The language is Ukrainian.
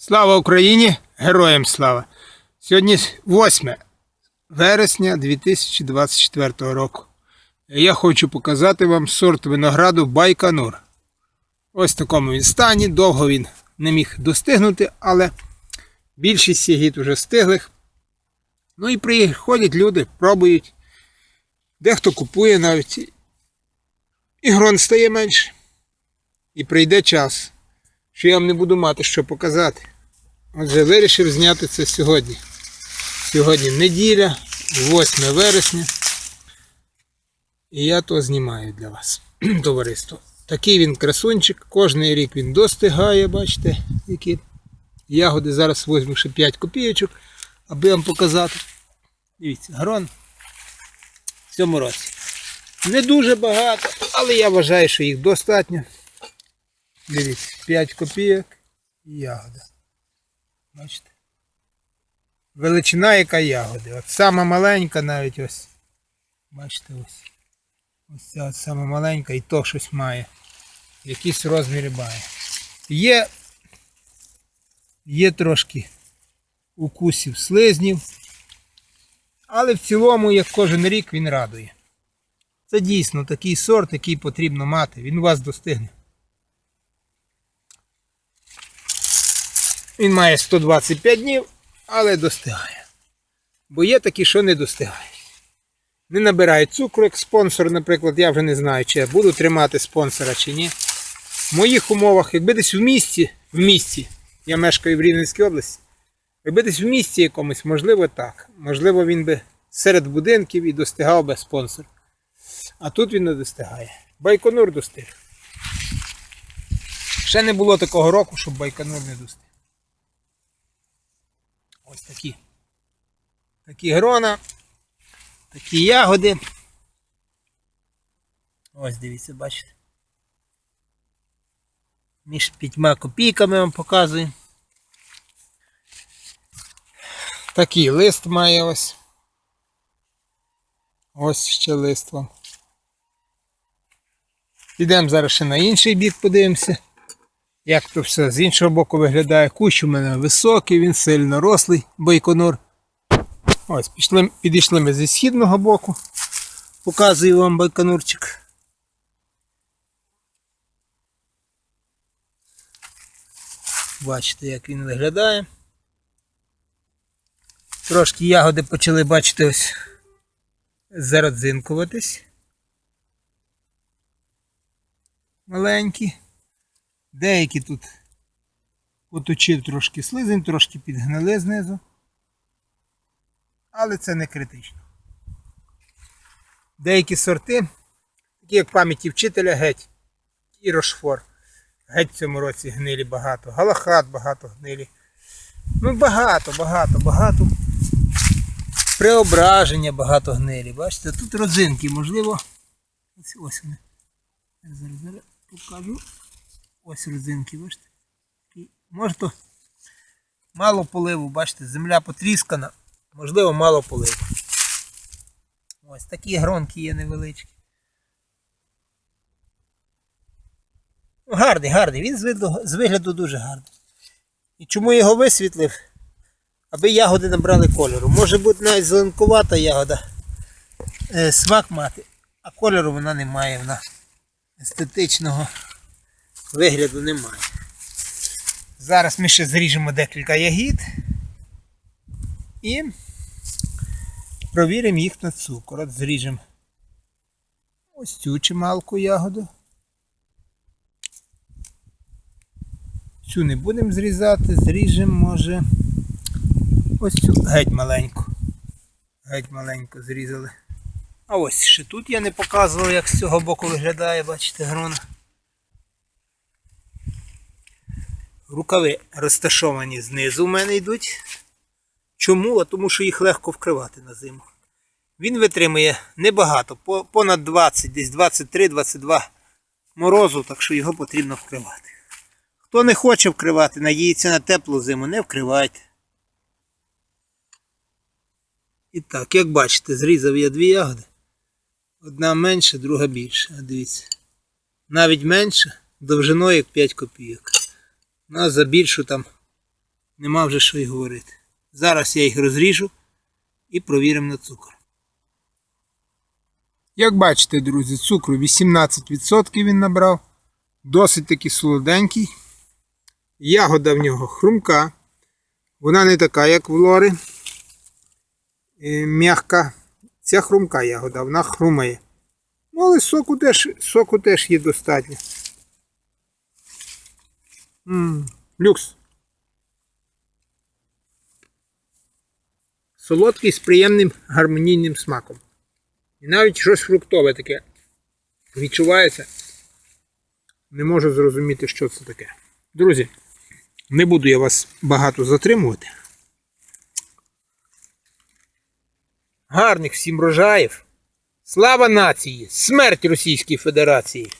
Слава Україні! Героям слава! Сьогодні 8 вересня 2024 року. Я хочу показати вам сорт винограду Байконур. Ось в такому він стані. Довго він не міг достигнути, але більшість ягід вже стиглих. Ну і приходять люди, пробують. Дехто купує навіть. І грон стає менше. І прийде час, що я вам не буду мати що показати. Отже, вирішив зняти це сьогодні. Сьогодні неділя, 8 вересня. І я то знімаю для вас, товариство. Такий він красунчик, кожний рік він достигає, бачите, які ягоди. Зараз візьму ще 5 копійочок, аби вам показати. Дивіться, грон в цьому році. Не дуже багато, але я вважаю, що їх достатньо. Дивіться, 5 копійок і ягода. Бачите? Величина яка ягоди. От сама маленька навіть ось. Бачите ось. Ось ця от сама маленька і то щось має. Якісь розміри має. Є, є трошки укусів слизнів. Але в цілому, як кожен рік, він радує. Це дійсно такий сорт, який потрібно мати. Він вас достигне. Він має 125 днів, але достигає. Бо є такі, що не достигають. Не набирають цукру, як спонсор, наприклад, я вже не знаю, чи я буду тримати спонсора чи ні. В моїх умовах, якби десь в місті, в місті, я мешкаю в Рівненській області, якби десь в місті якомусь, можливо, так. Можливо, він би серед будинків і достигав би спонсор. А тут він не достигає. Байконур достиг. Ще не було такого року, щоб Байконур не достиг. Ось такі. Такі грона, такі ягоди. Ось дивіться, бачите. Між п'ятьма копійками вам показую. Такий лист має ось. Ось ще лист вам. Підемо зараз ще на інший бік подивимося. Як то все з іншого боку виглядає. Кущ у мене високий, він сильно рослий, байконур. Ось, пішли, підійшли ми зі східного боку. Показую вам байконурчик. Бачите, як він виглядає. Трошки ягоди почали, бачите, ось зародзинкуватись. Маленькі. Деякі тут поточив трошки слизень, трошки підгнили знизу. Але це не критично. Деякі сорти, такі як пам'яті вчителя геть і рошфор. Геть в цьому році гнилі багато. Галахат багато гнилі. Ну багато, багато, багато. Преображення багато гнилі. Бачите, тут родзинки, можливо. Ось вони. Зараз, зараз покажу. Ось родзинки, бачите. Може то мало поливу, бачите, земля потріскана, можливо, мало поливу. Ось такі гронки є невеличкі. Ну, Гарний, гарний, він з вигляду, з вигляду дуже гарний. І чому його висвітлив? Аби ягоди набрали кольору. Може бути навіть зеленкувата ягода, е, смак мати, а кольору вона не має, вона естетичного вигляду немає. Зараз ми ще зріжемо декілька ягід і провіримо їх на цукор. От зріжемо ось цю чималку ягоду. Цю не будемо зрізати, зріжемо, може, ось цю геть маленьку. Геть маленьку зрізали. А ось ще тут я не показував, як з цього боку виглядає, бачите, грона. Рукави розташовані знизу в мене йдуть. Чому? А тому що їх легко вкривати на зиму. Він витримує небагато, понад 20, десь 23-22 морозу, так що його потрібно вкривати. Хто не хоче вкривати, надіється на теплу зиму, не вкривайте. І так, як бачите, зрізав я дві ягоди. Одна менша, друга більша. Дивіться. Навіть менша, довжиною як 5 копійок. Ну, а за більшу там нема вже що й говорити. Зараз я їх розріжу і провіримо на цукор. Як бачите, друзі, цукру 18% він набрав. Досить таки солоденький. Ягода в нього хрумка. Вона не така, як в лори. Е, М'яка. Ця хрумка ягода, вона хрумає. Ну, але соку теж, соку теж є достатньо. М люкс. Солодкий з приємним гармонійним смаком. І навіть щось фруктове таке відчувається. Не можу зрозуміти, що це таке. Друзі, не буду я вас багато затримувати. Гарних всім рожаїв. Слава нації! Смерть Російській Федерації!